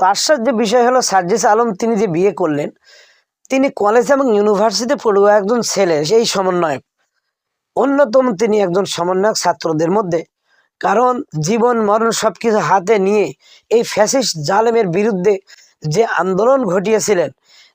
তো আশ্চর্য বিষয় হলো সার্জিস আলম তিনি যে বিয়ে করলেন, তিনি কলেজ এবং ইউনিভার্সিটি পড়ুয়া একজন ছেলে, সেই সমন্বয়ক। অন্যতম তিনি একজন সমন্বয়ক ছাত্রদের মধ্যে। কারণ জীবন, মরণ সব কিছু হাতে নিয়ে এই ফ্যাসিস্ট জালেমের বিরুদ্ধে যে আন্দোলন ঘটিয়েছিলেন,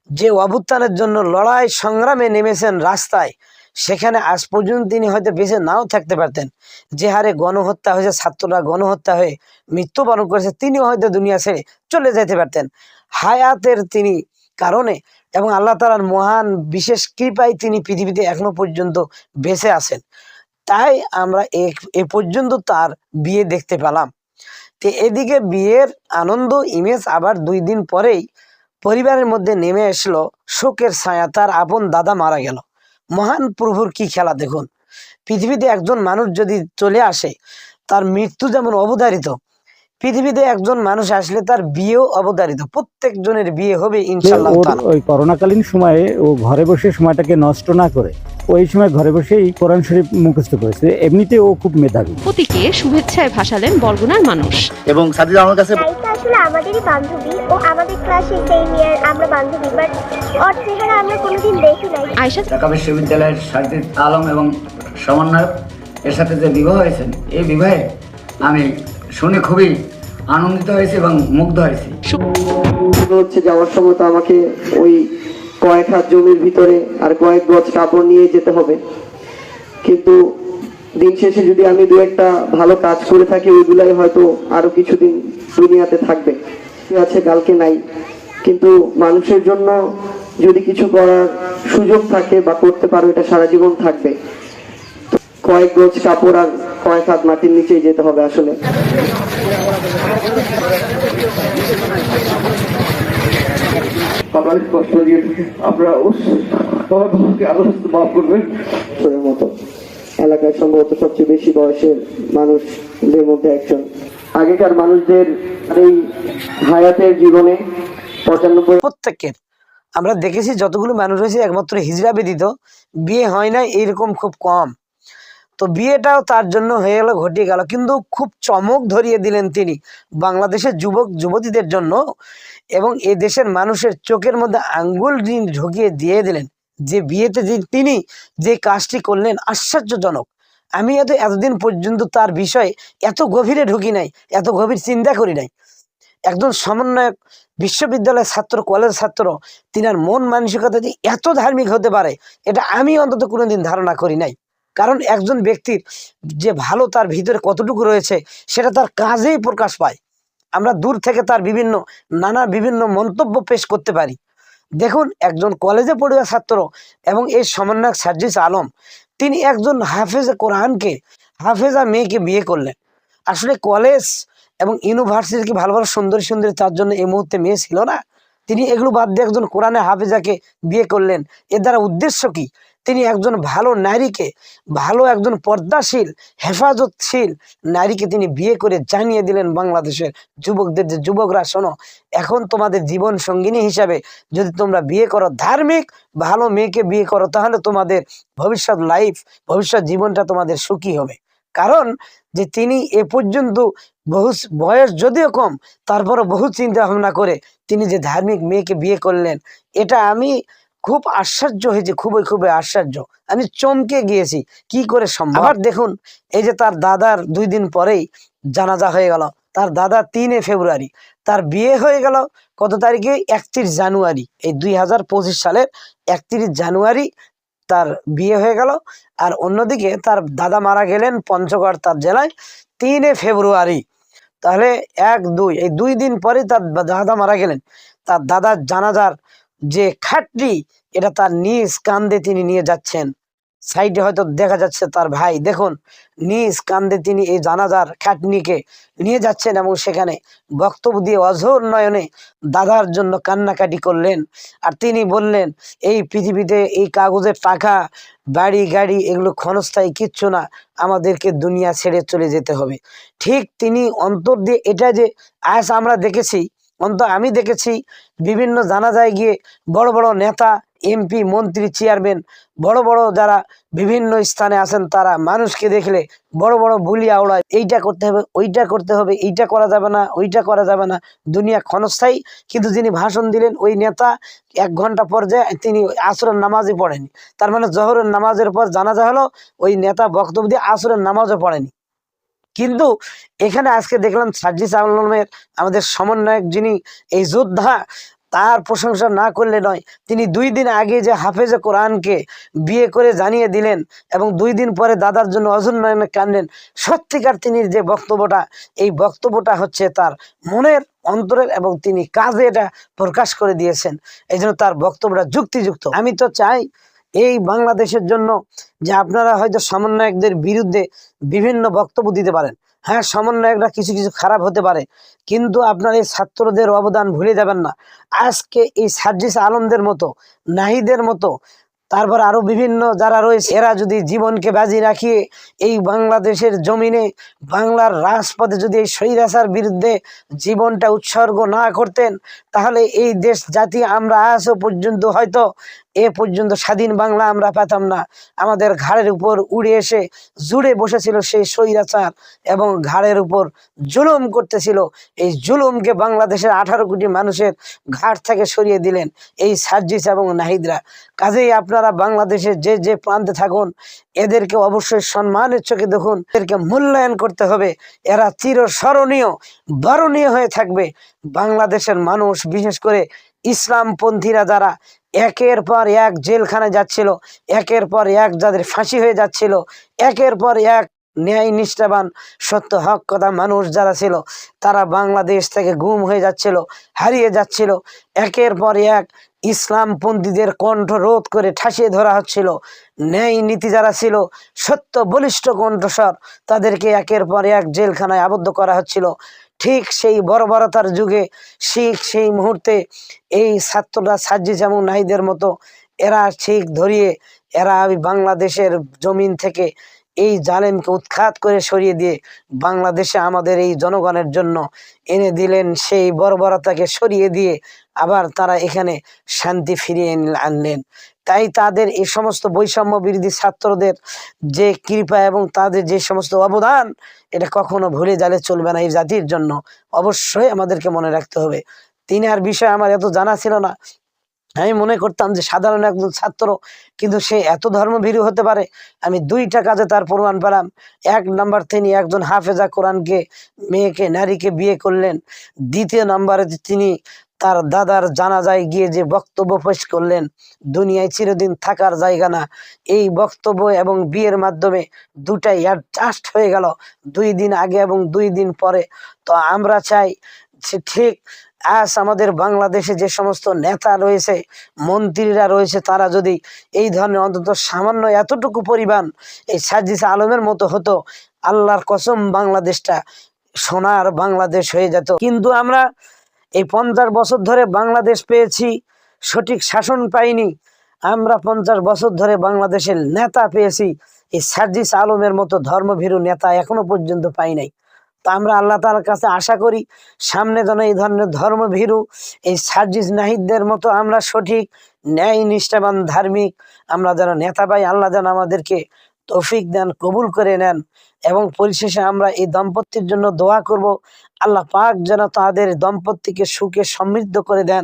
যে অভ্যুত্থানের জন্য লড়াই, সংগ্রামে নেমেছেন রাস্তায় সেখানে আজ পর্যন্ত তিনি হয়তো বেঁচে নাও থাকতে পারতেন। যে হারে গণহত্যা হয়েছে, ছাত্ররা গণহত্যা হয়ে মৃত্যুবরণ করেছে, তিনিও হয়তো দুনিয়া ছেড়ে চলে যেতে পারতেন। হায়াতের তিনি কারণে এবং আল্লাহ তালার মহান বিশেষ কৃপায় তিনি পৃথিবীতে এখনও পর্যন্ত বেঁচে আছেন। তাই আমরা এ- পর্যন্ত তার বিয়ে দেখতে পেলাম। তো এদিকে বিয়ের আনন্দ, ইমেজ আবার দুই দিন পরেই পরিবারের মধ্যে নেমে আসলো শোকের ছায়া। তার আপন দাদা মারা গেল। মহান প্রভুর কি খেলা দেখুন? পৃথিবীতে একজন মানুষ যদি চলে আসে, তার মৃত্যু যেমন অবধারিত পৃথিবীতে একজন মানুষ আসলে তার বিয়েও অবধারিত। প্রত্যেকজনের বিয়ে হবে ইনশাল্লাহ ওই করোনাকালীন সময়ে ও ঘরে বসে সময়টাকে নষ্ট না করে ওই সময় ঘরে বসেই কোরআন শরীফ মুখস্থ করেছে। এমনিতে ও খুব মেধাবী। প্রতীকে শুভেচ্ছায় ভাসালেন বরগুনার মানুষ। এবং সাজিদা আমার কাছে আসলে আমাদেরই বান্ধবী ও আমাদের ক্লাসে সেম ইয়ার আমরা বান্ধবী বাট ওর চেহারা আমরা কোনোদিন দেখি নাই। আয়শা? ঢাকা বিশ্ববিদ্যালয়ের সাহিদ আলম এবং সমন্বয়ক এর সাথে যে বিবাহ হয়েছেন এই বিবাহে আমি শুনে খুবই আনন্দিত হয়েছে এবং মুগ্ধ হয়েছে। হচ্ছে যাওয়ার সময় তো আমাকে ওই কয়েক হাত জমির ভিতরে আর কয়েক গজ কাপড় নিয়ে যেতে হবে। কিন্তু দিন শেষে যদি আমি দু একটা ভালো কাজ করে থাকি, ওইগুলাই হয়তো আরও কিছুদিন দুনিয়াতে থাকবে। আছে, কালকে নাই। কিন্তু মানুষের জন্য যদি কিছু করার সুযোগ থাকে বা করতে পারো, এটা সারা জীবন থাকবে। কয়েক গজ কাপড় আর কয়েক হাত মাটির নিচেই যেতে হবে আসলে। কষ্ট দিয়ে আমরা বাবাকে মাফ করবেন। মতো। এলাকায় সম্ভবত সবচেয়ে বেশি বয়সের মানুষদের মধ্যে একজন। আগেকার মানুষদের এই হায়াতের জীবনে পঁচানব্বই প্রত্যেকের। আমরা দেখেছি যতগুলো মানুষ হয়েছে একমাত্র হিজড়া ব্যতীত। বিয়ে হয় না এরকম খুব কম। তো বিয়েটাও তার জন্য হয়ে গেল, ঘটিয়ে গেল। কিন্তু খুব চমক ধরিয়ে দিলেন তিনি বাংলাদেশের যুবক, যুবতীদের জন্য এবং এ দেশের মানুষের চোখের মধ্যে আঙ্গুল ঢুকিয়ে দিয়ে দিলেন যে বিয়েতে যে তিনি যে কাজটি করলেন আশ্চর্যজনক। আমি এত, এতদিন পর্যন্ত তার বিষয়ে এত গভীরে ঢুকি নাই, এত গভীর চিন্তা করি নাই। একজন সমন্বয়ক, বিশ্ববিদ্যালয়ের ছাত্র কলেজ ছাত্র, তিনার মন মানসিকতা যে এত ধার্মিক হতে পারে, এটা আমি অন্তত কোনোদিন ধারণা করি নাই। কারণ একজন ব্যক্তির যে ভালো তার ভিতরে কতটুকু রয়েছে, সেটা তার কাজেই প্রকাশ পায়। আমরা দূর থেকে তার বিভিন্ন, নানা বিভিন্ন মন্তব্য পেশ করতে পারি। দেখুন, একজন কলেজে পড়ুয়া ছাত্র এবং এই সমন্বয়ক সার্জিস আলম, তিনি একজন হাফেজে কোরআনকে, হাফেজা মেয়েকে বিয়ে করলেন। আসলে কলেজ এবং ইউনিভার্সিটি কি ভালো ভালো সুন্দরী সুন্দরী তার জন্য এই মুহূর্তে মেয়ে ছিল না। তিনি এগুলো বাদ দিয়ে একজন কোরআনে হাফেজাকে বিয়ে করলেন। এর দ্বারা উদ্দেশ্য কি? তিনি একজন ভালো নারীকে, ভালো একজন পর্দাশীল, হেফাজতশীল নারীকে তিনি বিয়ে করে জানিয়ে দিলেন বাংলাদেশের যুবকদের যে, যুবকরা, শোনো, এখন তোমাদের জীবন সঙ্গিনী হিসাবে যদি তোমরা বিয়ে করো ধার্মিক, ভালো মেয়েকে বিয়ে করো, তাহলে তোমাদের ভবিষ্যৎ লাইফ ভবিষ্যৎ জীবনটা তোমাদের সুখী হবে। কারণ যে, তিনি এ পর্যন্ত বহু বয়স যদিও কম, তারপরও বহু চিন্তা ভাবনা করে তিনি যে, ধার্মিক মেয়েকে বিয়ে করলেন, এটা আমি খুব আশ্চর্য হয়েছে, খুবই খুবই আশ্চর্য। আমি চমকে গিয়েছি, কি করে সম্ভব? আবার দেখুন, এই যে তার দাদার দুই দিন পরেই জানাজা হয়ে গেল। তার দাদা তিনে ফেব্রুয়ারি, তার বিয়ে হয়ে গেল কত তারিখে? একত্রিশ জানুয়ারি। এই দুই হাজার পঁচিশ সালের একত্রিশ জানুয়ারি তার বিয়ে হয়ে গেল। আর অন্যদিকে তার দাদা মারা গেলেন পঞ্চগড় তার জেলায় তিনে ফেব্রুয়ারি। তাহলে এক, দুই, এই দুই দিন পরে তার দাদা মারা গেলেন। তার দাদার জানাজার যে খাটটি এটা তার নিজ কান্দে তিনি নিয়ে যাচ্ছেন। সাইডে হয়তো দেখা যাচ্ছে তার ভাই। দেখুন, নিজ কান্দে তিনি এই জানাজার খাটনিকে নিয়ে যাচ্ছেন এবং সেখানে বক্তব্য দিয়ে অঝোর নয়নে দাদার জন্য কান্নাকাটি করলেন। আর তিনি বললেন, এই পৃথিবীতে এই কাগজের টাকা, বাড়ি, গাড়ি এগুলো ক্ষণস্থায়ী কিচ্ছু না। আমাদেরকে দুনিয়া ছেড়ে চলে যেতে হবে। ঠিক তিনি অন্তর দিয়ে এটা যে আজ আমরা দেখেছি অন্ত আমি দেখেছি বিভিন্ন জানাজায় গিয়ে বড় বড় নেতা এমপি মন্ত্রী চেয়ারম্যান বড় বড় যারা বিভিন্ন স্থানে আছেন তারা মানুষকে দেখলে বড় বড় বুলি আওড়ায়, এইটা করতে হবে, ওইটা করতে হবে, এইটা করা যাবে না, ওইটা করা যাবে না। দুনিয়া ক্ষণস্থায়ী, কিন্তু যিনি ভাষণ দিলেন ওই নেতা, এক ঘণ্টা পর যে তিনি আসরের নামাজই পড়েনি তার মানে জহরের নামাজের পর জানাজা হলো, ওই নেতা বক্তব্য দিয়ে আসরের নামাজও পড়েনি। কিন্তু এখানে আজকে দেখলাম সার্জিস আলমের আমাদের সমন্বয়ক যিনি এই যোদ্ধা, তার প্রশংসা না করলে নয়, তিনি দুই দিন আগে যে হাফেজে কোরআনকে বিয়ে করে জানিয়ে দিলেন এবং দুই দিন পরে দাদার জন্য অজুন্নয়নে কানলেন সত্যিকার তিনি যে বক্তব্যটা, এই বক্তব্যটা হচ্ছে তার মনের অন্তরের এবং তিনি কাজে এটা প্রকাশ করে দিয়েছেন। এই তার বক্তব্যটা যুক্তিযুক্ত। আমি তো চাই এই বাংলাদেশের জন্য যে আপনারা হয়তো সমন্বয়কদের বিরুদ্ধে বিভিন্ন বক্তব্য দিতে পারেন। হ্যাঁ সমন্বয়করা কিছু কিছু খারাপ হতে পারে, কিন্তু আপনার এই ছাত্রদের অবদান ভুলে যাবেন না। আজকে এই সার্জিস আলমদের মতো, নাহিদের মতো, তারপর আরও বিভিন্ন যারা রয়েছে, এরা যদি জীবনকে বাজি রাখিয়ে এই বাংলাদেশের জমিনে, বাংলার রাজপথে যদি এই স্বৈরাচার বিরুদ্ধে জীবনটা উৎসর্গ না করতেন, তাহলে এই দেশ জাতি আমরা আজও পর্যন্ত হয়তো এ পর্যন্ত স্বাধীন বাংলা আমরা পেতাম না। আমাদের ঘাড়ের উপর উড়ে এসে জুড়ে বসেছিল সেই স্বৈরাচার এবং ঘাড়ের উপর জুলুম করতেছিল। এই জুলুমকে বাংলাদেশের আঠারো কোটি মানুষের ঘাট থেকে সরিয়ে দিলেন এই সার্জিস এবং নাহিদরা। কাজেই আপনারা বাংলাদেশের যে যে প্রান্তে থাকুন, এদেরকে অবশ্যই সম্মানের চোখে দেখুন। এদেরকে মূল্যায়ন করতে হবে। এরা চিরস্মরণীয়, বরণীয় হয়ে থাকবে। বাংলাদেশের মানুষ বিশেষ করে ইসলামপন্থীরা যারা একের পর এক জেলখানে যাচ্ছিল, একের পর এক যাদের ফাঁসি হয়ে যাচ্ছিল, একের পর এক ন্যায় নিষ্ঠাবান, সত্য হক কথা মানুষ যারা ছিল, তারা বাংলাদেশ থেকে গুম হয়ে যাচ্ছিল, হারিয়ে যাচ্ছিল। একের পর এক ইসলামপন্থীদের কণ্ঠ রোধ করে ঠাসিয়ে ধরা হচ্ছিল। ন্যায় নীতি যারা ছিল, সত্য বলিষ্ঠ কণ্ঠস্বর, তাদেরকে একের পর এক জেলখানায় আবদ্ধ করা হচ্ছিল। ঠিক সেই বর্বরতার যুগে শিখ সেই মুহূর্তে এই ছাত্ররা সাজ্জি যেমন নাহিদের মতো, এরা ঠিক ধরিয়ে, এরা বাংলাদেশের জমিন থেকে এই জালেমকে উৎখাত করে সরিয়ে দিয়ে বাংলাদেশে আমাদের এই জনগণের জন্য এনে দিলেন, সেই বর্বরতাকে সরিয়ে দিয়ে আবার তারা এখানে শান্তি ফিরিয়ে আনলেন। তাই তাদের এই সমস্ত বৈষম্য বিরোধী ছাত্রদের যে কৃপা এবং তাদের যে সমস্ত অবদান, এটা কখনো ভুলে যালে চলবে না এই জাতির জন্য। অবশ্যই আমাদেরকে মনে রাখতে হবে। তিনি আর বিষয় আমার এত জানা ছিল না। আমি মনে করতাম যে সাধারণ একজন ছাত্র, কিন্তু সে এত ধর্মভীরু হতে পারে, আমি দুইটা কাজে তার প্রমাণ পেলাম। এক নাম্বার তিনি একজন হাফেজা কোরআনকে, মেয়েকে, নারীকে বিয়ে করলেন। দ্বিতীয় নাম্বারে তিনি তার দাদার জানাজায় গিয়ে যে বক্তব্য পেশ করলেন, দুনিয়ায় চিরদিন থাকার জায়গা না। এই বক্তব্য এবং বিয়ের মাধ্যমে দুটাই অ্যাডজাস্ট হয়ে গেল, দুই দিন আগে এবং দুই দিন পরে। তো আমরা চাই ঠিক আজ আমাদের বাংলাদেশে যে সমস্ত নেতা রয়েছে, মন্ত্রীরা রয়েছে, তারা যদি এই ধরনের অন্তত সামান্য এতটুকু পরিমাণ এই সাজিস আলমের মতো হতো, আল্লাহর কসম বাংলাদেশটা সোনার বাংলাদেশ হয়ে যেত। কিন্তু আমরা এই পঞ্চাশ বছর ধরে বাংলাদেশ পেয়েছি, সঠিক শাসন পাইনি। আমরা পঞ্চাশ বছর ধরে বাংলাদেশের নেতা পেয়েছি, এই সার্জিস আলমের মতো ধর্মভীরু নেতা এখনও পর্যন্ত পাই নাই। তা আমরা আল্লাহ তালার কাছে আশা করি, সামনে যেন এই ধরনের ধর্মভীরু, এই সার্জিস নাহিদদের মতো আমরা সঠিক ন্যায় নিষ্ঠাবান ধার্মিক, আমরা যেন নেতা পাই, আল্লাহ যেন আমাদেরকে তৌফিক দেন, কবুল করে নেন। এবং পরিশেষে আমরা এই দম্পতির জন্য দোয়া করব। আল্লাহ পাক যেন তাদের দম্পতিকে সুখে সমৃদ্ধ করে দেন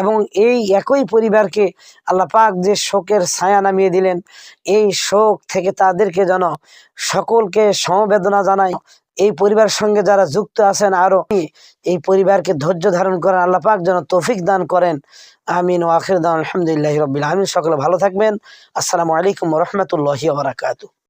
এবং এই একই পরিবারকে আল্লাহ পাক যে শোকের ছায়া নামিয়ে দিলেন, এই শোক থেকে তাদেরকে যেন সকলকে সমবেদনা জানাই এই পরিবারের সঙ্গে যারা যুক্ত আছেন আরও, এই পরিবারকে ধৈর্য ধারণ করেন আল্লাহ পাক যেন তৌফিক দান করেন। আমিন ও আখির দান আলহামদুলিল্লাহ রবিল আমিন সকলে ভালো থাকবেন। আসসালামু আলাইকুম রহমতুল্লাহি বারাকাতু